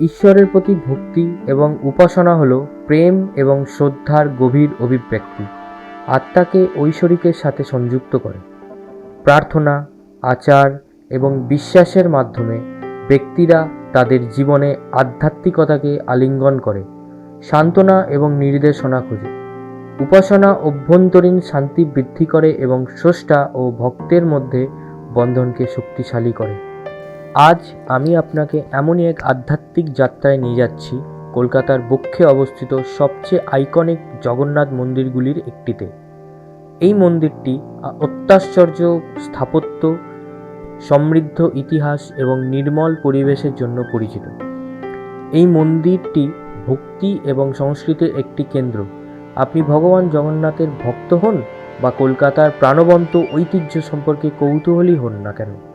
ঈশ্বরের প্রতি ভক্তি এবং উপাসনা হল প্রেম এবং শ্রদ্ধার গভীর অভিব্যক্তি। আত্মাকে ঐশ্বরিকের সাথে সংযুক্ত করে। প্রার্থনা, আচার এবং বিশ্বাসের মাধ্যমে ব্যক্তিরা তাদের জীবনে আধ্যাত্মিকতাকে আলিঙ্গন করে, সান্ত্বনা এবং নির্দেশনা খোঁজে। উপাসনা অভ্যন্তরীণ শান্তি বৃদ্ধি করে এবং স্রষ্টা ও ভক্তের মধ্যে বন্ধনকে শক্তিশালী করে। আজ আমি আপনাকে এমনই এক আধ্যাত্মিক যাত্রায় নিয়ে যাচ্ছি, কলকাতার বক্ষে অবস্থিত সবচেয়ে আইকনিক জগন্নাথ মন্দিরগুলির একটিতে। এই মন্দিরটি অত্যাশ্চর্য, স্থাপত্য, সমৃদ্ধ ইতিহাস এবং নির্মল পরিবেশের জন্য পরিচিত। এই মন্দিরটি ভক্তি এবং সংস্কৃতির একটি কেন্দ্র। আপনি ভগবান জগন্নাথের ভক্ত হন বা কলকাতার প্রাণবন্ত ঐতিহ্য সম্পর্কে কৌতূহলী হন না কেন?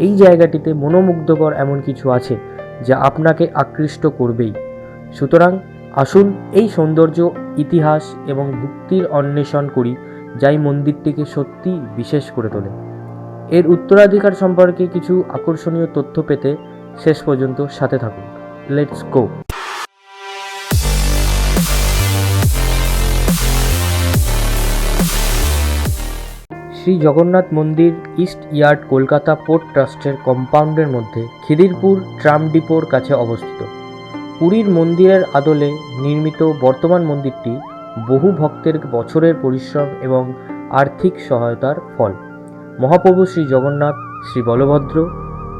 এই জায়গাটিতে মনোমুগ্ধকর এমন কিছু আছে যা আপনাকে আকৃষ্ট করবেই। সুতরাং আসুন এই সৌন্দর্য, ইতিহাস এবং ভক্তির অন্বেষণ করি, যাই মন্দিরটিকে সত্যি বিশেষ করে তোলে। এর উত্তরাধিকার সম্পর্কে কিছু আকর্ষণীয় তথ্য পেতে শেষ পর্যন্ত সাথে থাকুন। লেটস গো শ্রী জগন্নাথ মন্দির ইস্ট ইয়ার্ড কলকাতা পোর্ট ট্রাস্টের কম্পাউন্ডের মধ্যে খিদিরপুর ট্রাম ডিপোর কাছে অবস্থিত। পুরীর মন্দিরের আদলে নির্মিত বর্তমান মন্দিরটি বহু ভক্তের বছরের পরিশ্রম এবং আর্থিক সহায়তার ফল। মহাপ্রভু শ্রী জগন্নাথ শ্রী বলভদ্র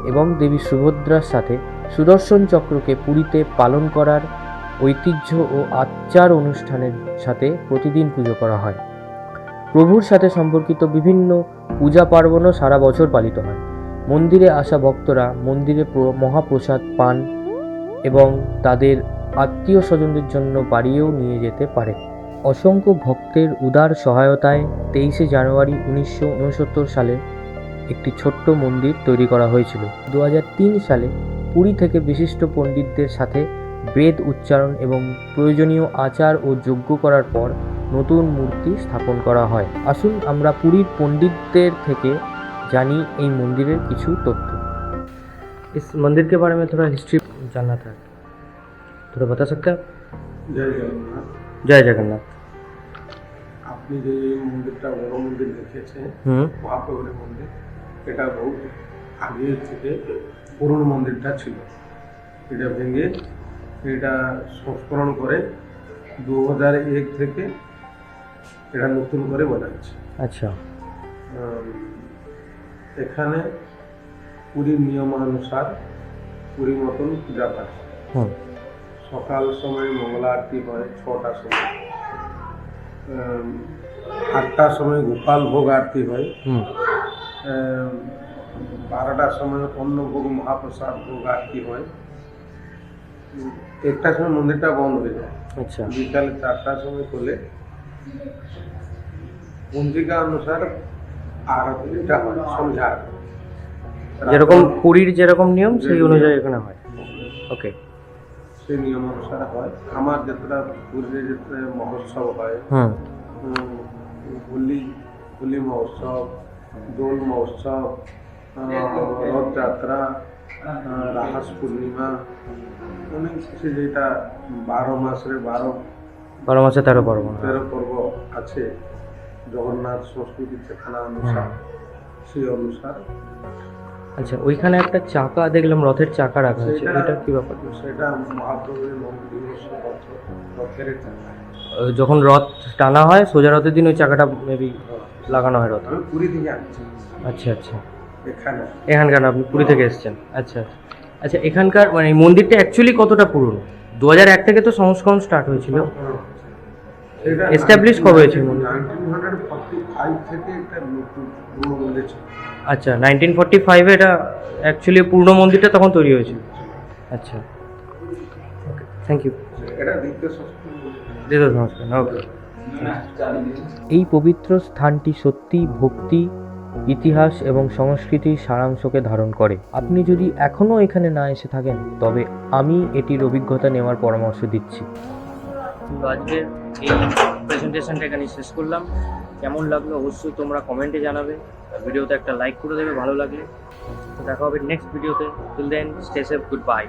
এবং দেবী সুভদ্রার সাথে সুদর্শন চক্রকে পুরীতে পালন করার ঐতিহ্য ও আচার অনুষ্ঠানের সাথে প্রতিদিন পুজো করা হয়। প্রভুর সাথে সম্পর্কিত বিভিন্ন পূজা পার্বণও সারা বছর পালিত হয়। মন্দিরে আসা ভক্তরা মন্দিরে মহাপ্রসাদ পান এবং তাদের আত্মীয় স্বজনদের জন্য বাড়িয়েও নিয়ে যেতে পারে। অসংখ্য ভক্তের উদার সহায়তায় তেইশে জানুয়ারি উনিশশো উনসত্তর সালে একটি ছোট্ট মন্দির তৈরি করা হয়েছিল। দু হাজার তিন সালে পুরী থেকে বিশিষ্ট পণ্ডিতদের সাথে বেদ উচ্চারণ এবং প্রয়োজনীয় আচার ও যজ্ঞ করার পর নতুন মূর্তি স্থাপন করা হয় আসুন আমরা পুরীর পণ্ডিতদের থেকে জানি এই মন্দিরের কিছু তথ্য इस मंदिर के बारे में थोड़ा हिस्ट्री जानना था थोड़ा बता सकते हैं आप? জয় জগন্নাথ जय जगन्नाथ আপনি যে এই মন্দিরটা বড় মন্দির দেখেছেন হুম মহাপ্রভুর মন্দির এটা বহু আগে থেকে পুরনো মন্দিরটা ছিল এটা ভেঙে এটা সংস্করণ করে দু হাজার এক থেকে এটা নতুন করে বানাচ্ছে। আচ্ছা। এখানে পুরীর নিয়মানুসার পুরী মতন পূজা পাঠ সকাল সময় মঙ্গলা আরতি হয় ছটার সময়। আটটার সময় গোপাল ভোগ আরতি হয়। বারোটার সময় অন্নভোগ মহাপ্রসাদ ভোগ আরতি হয়। একটার সময় মন্দিরটা বন্ধ হয়ে যায়। আচ্ছা। বিকালে চারটার সময় খোলে। পঞ্জিকা অনুসার আরতিটা হয় সন্ধ্যা যেরকম পুরীর যেরকম নিয়ম সেই অনুযায়ী এখানে হয়। ওকে সেই নিয়ম অনুসারে হয়। আমার যেটা পুরীর যেটা মহোৎসব হয় হোলি হোলি মহোৎসব দোল মহোৎসব রথযাত্রা রাহাস পূর্ণিমা অনেক কিছু যেটা বারো মাসের বারো বারো মাসে তেরো পার্বণ তেরো পর্ব আছে জগন্নাথ সংস্কৃতি চেতনা অনুসার সেই অনুসার। আচ্ছা ওইখানে একটা চাকা দেখলাম রথের চাকা রাখা আছে এটা কি ব্যাপার? সেটা মহাপ্রভুর রথের যখন রথ টানা হয় সোজা রথের দিন ওই চাকাটা মেবি লাগানো হয় রথ। পুরী থেকে আচ্ছা আচ্ছা। এখানকার আপনি পুরী থেকে এসেছেন। আচ্ছা আচ্ছা এখানকার মানে এই মন্দিরটা অ্যাকচুয়ালি কতটা পুরনো? দু হাজার এক থেকে তো সংস্করণ স্টার্ট হয়েছিল। সেটা Establish কবে হয়েছিল মন্দির? 1945 থেকে একটা নতুন পুরনো মন্দির ছিল। আচ্ছা নাইনটিন ফর্টি ফাইভে এটা অ্যাকচুয়ালি পূর্ণ মন্দিরটা তখন তৈরি হয়েছিল। আচ্ছা। থ্যাংক ইউ নমস্কার ওকে এই পবিত্র স্থানটি সত্যি ভক্তি ইতিহাস এবং সংস্কৃতির সারাংশকে ধারণ করে। আপনি যদি এখনও এখানে না এসে থাকেন, তবে আমি এটির অভিজ্ঞতা নেওয়ার পরামর্শ দিচ্ছি। আজকে এই প্রেজেন্টেশনটা এখানে শেষ করলাম। কেমন লাগল অবশ্যই তোমরা কমেন্টে জানাবে। ভিডিওতে একটা লাইক করে দেবে, ভালো লাগলে। দেখা হবে নেক্সট ভিডিওতে till then stay safe good bye